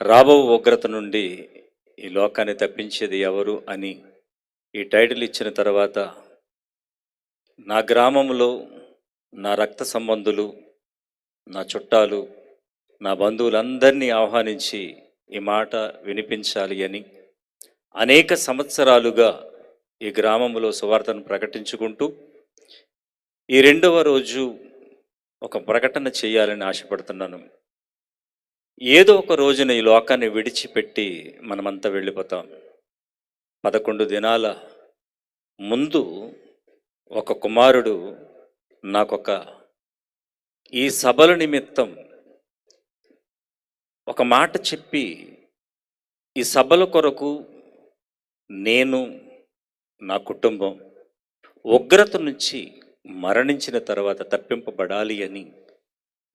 రాబో ఉగ్రత నుండి ఈ లోకాన్ని తప్పించేది ఎవరు అని ఈ టైటిల్ ఇచ్చిన తర్వాత నా గ్రామంలో నా రక్త సంబంధులు నా చుట్టాలు నా బంధువులందరినీ ఆహ్వానించి ఈ మాట వినిపించాలి అని అనేక సంవత్సరాలుగా ఈ గ్రామంలో సువార్తను ప్రకటించుకుంటూ ఈ రెండవ రోజు ఒక ప్రకటన చేయాలని ఆశపడుతున్నాను. ఏదో ఒక రోజున ఈ లోకాన్ని విడిచిపెట్టి మనమంతా వెళ్ళిపోతాం. పదకొండు దినాల ముందు ఒక కుమారుడు నాకొక ఈ సభల నిమిత్తం ఒక మాట చెప్పి ఈ సభల కొరకు నేను నా కుటుంబం ఉగ్రత నుంచి మరణించిన తర్వాత తప్పింపబడాలి అని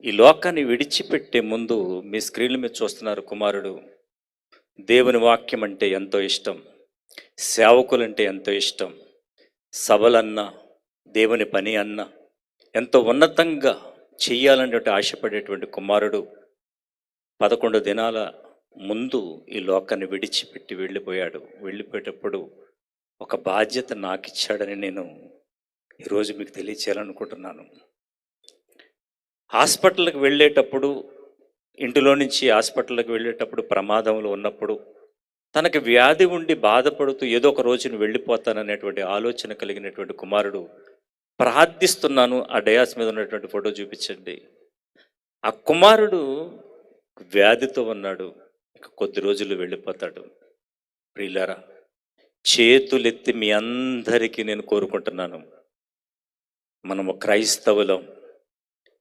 ఈ లోకాన్ని విడిచిపెట్టే ముందు మీ స్క్రీన్ల మీద చూస్తున్నారు కుమారుడు. దేవుని వాక్యం అంటే ఎంతో ఇష్టం. సేవకులంటే ఎంతో ఇష్టం. సభలన్నా దేవుని పని అన్నా ఎంతో ఉన్నతంగా చెయ్యాలనేటువంటి ఆశపడేటువంటి కుమారుడు. పదకొండు దినాల ముందు ఈ లోకాన్ని విడిచిపెట్టి వెళ్ళిపోయాడు. వెళ్ళిపోయేటప్పుడు ఒక బాధ్యత నాకు ఇచ్చాడని నేను ఈరోజు మీకు తెలియచేయాలనుకుంటున్నాను. హాస్పిటల్కి వెళ్ళేటప్పుడు ఇంటిలో నుంచి హాస్పిటల్కి వెళ్ళేటప్పుడు ప్రమాదంలో ఉన్నప్పుడు తనకి వ్యాధి ఉండి బాధపడుతూ ఏదో ఒక రోజున వెళ్ళిపోతాననేటువంటి ఆలోచన కలిగినటువంటి కుమారుడు ప్రార్థిస్తున్నాను ఆ డయాస్ మీద ఉన్నటువంటి ఫోటో చూపించండి. ఆ కుమారుడు వ్యాధితో ఉన్నాడు. ఇక కొద్ది రోజులు వెళ్ళిపోతాడు. ప్రియులారా చేతులెత్తి మీ అందరికీ నేను కోరుకుంటున్నాను. మనము క్రైస్తవులం.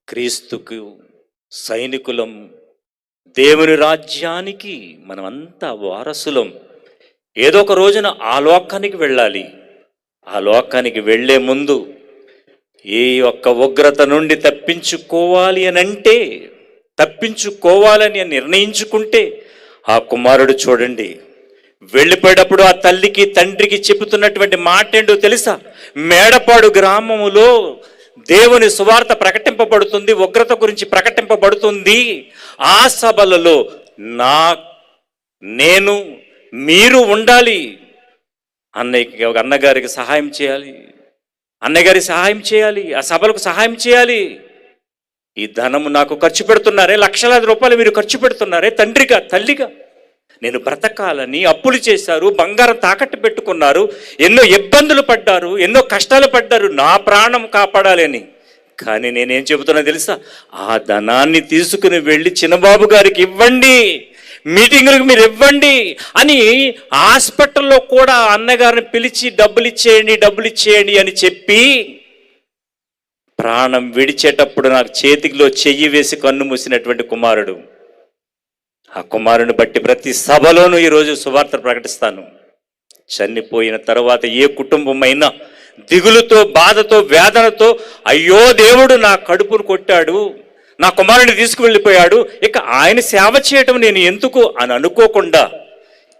క్రీస్తుకు సైనికులం దేవుని రాజ్యానికి మనమంతా వారసులం. ఏదో ఒక రోజున ఆ లోకానికి వెళ్ళాలి. ఆ లోకానికి వెళ్ళే ముందు ఏ ఒక్క ఉగ్రత నుండి తప్పించుకోవాలి అని అంటే తప్పించుకోవాలని నిర్ణయించుకుంటే ఆ కుమారుడు చూడండి వెళ్ళిపోయేటప్పుడు ఆ తల్లికి తండ్రికి చెబుతున్నటువంటి మాట ఏంటో తెలుసా? మేడపాడు గ్రామములో దేవుని సువార్త ప్రకటింపబడుతుంది ఉగ్రత గురించి ప్రకటింపబడుతుంది. ఆ సభలలో నా నేను మీరు ఉండాలి. అన్నయ్య అన్నగారికి సహాయం చేయాలి. అన్నగారి సహాయం చేయాలి. ఆ సభలకు సహాయం చేయాలి. ఈ ధనము నాకు ఖర్చు పెడుతున్నారే లక్షలాది రూపాయలు మీరు ఖర్చు పెడుతున్నారే తండ్రిగా తల్లిగా. నేను బ్రతకాలని అప్పులు చేశారు బంగారం తాకట్టు పెట్టుకున్నారు ఎన్నో ఇబ్బందులు పడ్డారు ఎన్నో కష్టాలు పడ్డారు నా ప్రాణం కాపాడాలి అని కానీ నేనేం చెబుతున్నా తెలుసా? ఆ ధనాన్ని తీసుకుని వెళ్ళి చిన్నబాబు గారికి ఇవ్వండి మీటింగులకు మీరు ఇవ్వండి అని హాస్పిటల్లో కూడా అన్నగారిని పిలిచి డబ్బులు ఇచ్చేయండి డబ్బులు ఇచ్చేయండి అని చెప్పి ప్రాణం విడిచేటప్పుడు నాకు చేతికిలో చెయ్యి వేసి కన్ను మూసినటువంటి కుమారుడు. ఆ కుమారుని బట్టి ప్రతి సభలోనూ ఈరోజు సువార్త ప్రకటిస్తాను. చనిపోయిన తర్వాత ఏ కుటుంబమైనా దిగులుతో బాధతో వేదనతో అయ్యో దేవుడు నా కడుపును కొట్టాడు నా కుమారుని తీసుకువెళ్ళిపోయాడు ఇక ఆయన సేవ చేయటం నేను ఎందుకు అని అనుకోకుండా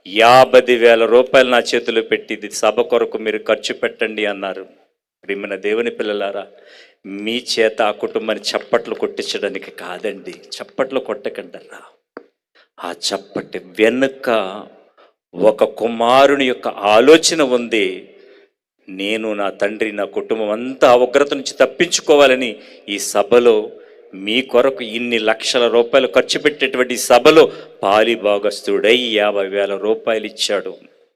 యాభై వేల రూపాయలు నా చేతిలో పెట్టి ఇది సభ కొరకు మీరు ఖర్చు పెట్టండి అన్నారు. ప్రియమైన దేవుని పిల్లలారా మీ చేత ఆ కుటుంబాన్ని చప్పట్లు కొట్టించడానికి కాదండి చప్పట్లు కొట్టకండరా. ఆ చప్పటి వెనుక ఒక కుమారుని యొక్క ఆలోచన ఉంది. నేను నా తండ్రి నా కుటుంబం అంతా ఉగ్రత నుంచి తప్పించుకోవాలని ఈ సభలో మీ కొరకు ఇన్ని లక్షల రూపాయలు ఖర్చు పెట్టేటువంటి సభలో పాలిభాగస్తుడై యాభై వేల రూపాయలు ఇచ్చాడు.